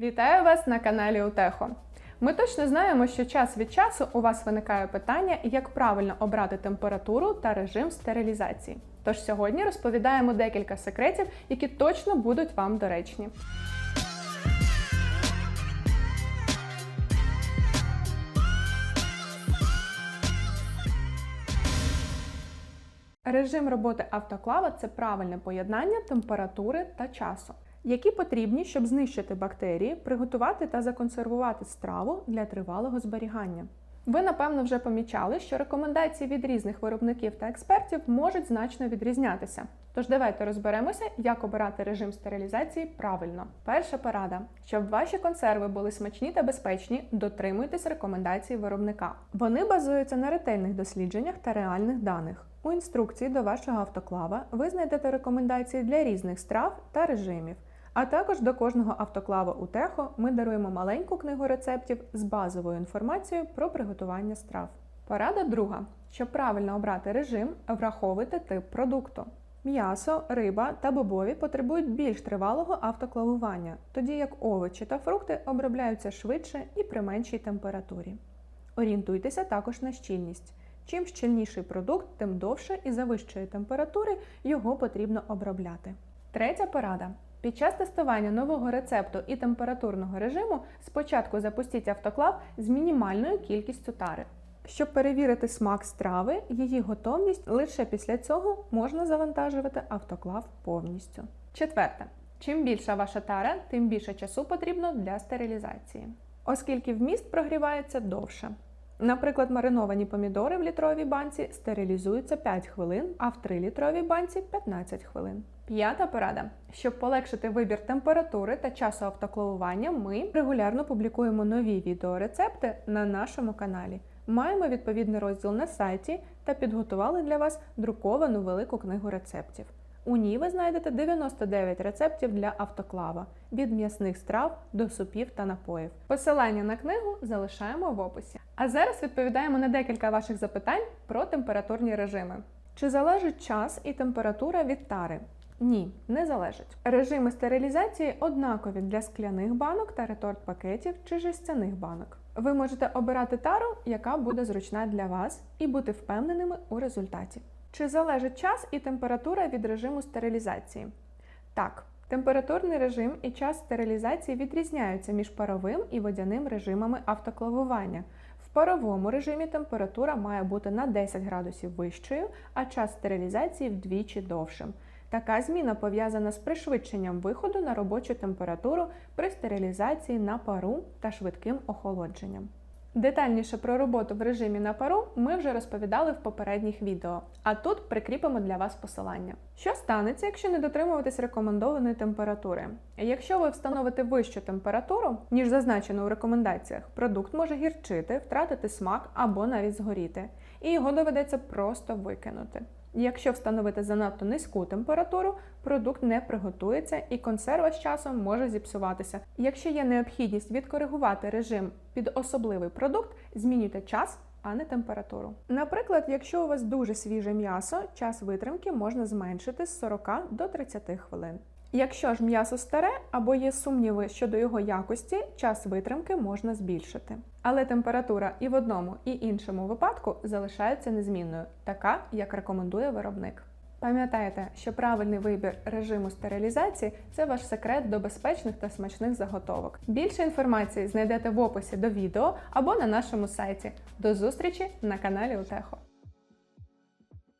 Вітаю вас на каналі Утехо. Ми точно знаємо, що час від часу у вас виникає питання, як правильно обрати температуру та режим стерилізації. Тож сьогодні розповідаємо декілька секретів, які точно будуть вам доречні. Режим роботи автоклава це правильне поєднання температури та часу, які потрібні, щоб знищити бактерії, приготувати та законсервувати страву для тривалого зберігання. Ви, напевно, вже помічали, що рекомендації від різних виробників та експертів можуть значно відрізнятися. Тож давайте розберемося, як обирати режим стерилізації правильно. Перша порада: щоб ваші консерви були смачні та безпечні, дотримуйтесь рекомендацій виробника. Вони базуються на ретельних дослідженнях та реальних даних. У інструкції до вашого автоклава ви знайдете рекомендації для різних страв та режимів. А також до кожного автоклава у Техо ми даруємо маленьку книгу рецептів з базовою інформацією про приготування страв. Порада друга: щоб правильно обрати режим, враховуйте тип продукту. М'ясо, риба та бобові потребують більш тривалого автоклавування, тоді як овочі та фрукти обробляються швидше і при меншій температурі. Орієнтуйтеся також на щільність. Чим щільніший продукт, тим довше і за вищої температури його потрібно обробляти. Третя порада. Під час тестування нового рецепту і температурного режиму спочатку запустіть автоклав з мінімальною кількістю тари. Щоб перевірити смак страви, її готовність, лише після цього можна завантажувати автоклав повністю. Четверте. Чим більша ваша тара, тим більше часу потрібно для стерилізації, оскільки вміст прогрівається довше. Наприклад, мариновані помідори в літровій банці стерилізуються 5 хвилин, а в 3-літровій банці 15 хвилин. П'ята порада. Щоб полегшити вибір температури та часу автоклавування, ми регулярно публікуємо нові відеорецепти на нашому каналі. Маємо відповідний розділ на сайті та підготували для вас друковану велику книгу рецептів. У ній ви знайдете 99 рецептів для автоклава від м'ясних страв до супів та напоїв. Посилання на книгу залишаємо в описі. А зараз відповідаємо на декілька ваших запитань про температурні режими. Чи залежить час і температура від тари? Ні, не залежить. Режими стерилізації однакові для скляних банок та реторт-пакетів чи жестяних банок. Ви можете обирати тару, яка буде зручна для вас, і бути впевненими у результаті. Чи залежить час і температура від режиму стерилізації? Так, температурний режим і час стерилізації відрізняються між паровим і водяним режимами автоклавування. В паровому режимі температура має бути на 10 градусів вищою, а час стерилізації вдвічі довшим. Така зміна пов'язана з пришвидшенням виходу на робочу температуру при стерилізації на пару та швидким охолодженням. Детальніше про роботу в режимі на пару ми вже розповідали в попередніх відео, а тут прикріпимо для вас посилання. Що станеться, якщо не дотримуватись рекомендованої температури? Якщо ви встановите вищу температуру, ніж зазначено у рекомендаціях, продукт може гірчити, втратити смак або навіть згоріти, і його доведеться просто викинути. Якщо встановити занадто низьку температуру, продукт не приготується і консерва з часом може зіпсуватися. Якщо є необхідність відкоригувати режим під особливий продукт, змінюйте час, а не температуру. Наприклад, якщо у вас дуже свіже м'ясо, час витримки можна зменшити з 40 до 30 хвилин. Якщо ж м'ясо старе або є сумніви щодо його якості, час витримки можна збільшити. Але температура і в одному, і іншому випадку залишається незмінною, така як рекомендує виробник. Пам'ятайте, що правильний вибір режиму стерилізації це ваш секрет до безпечних та смачних заготовок. Більше інформації знайдете в описі до відео або на нашому сайті. До зустрічі на каналі Утехо.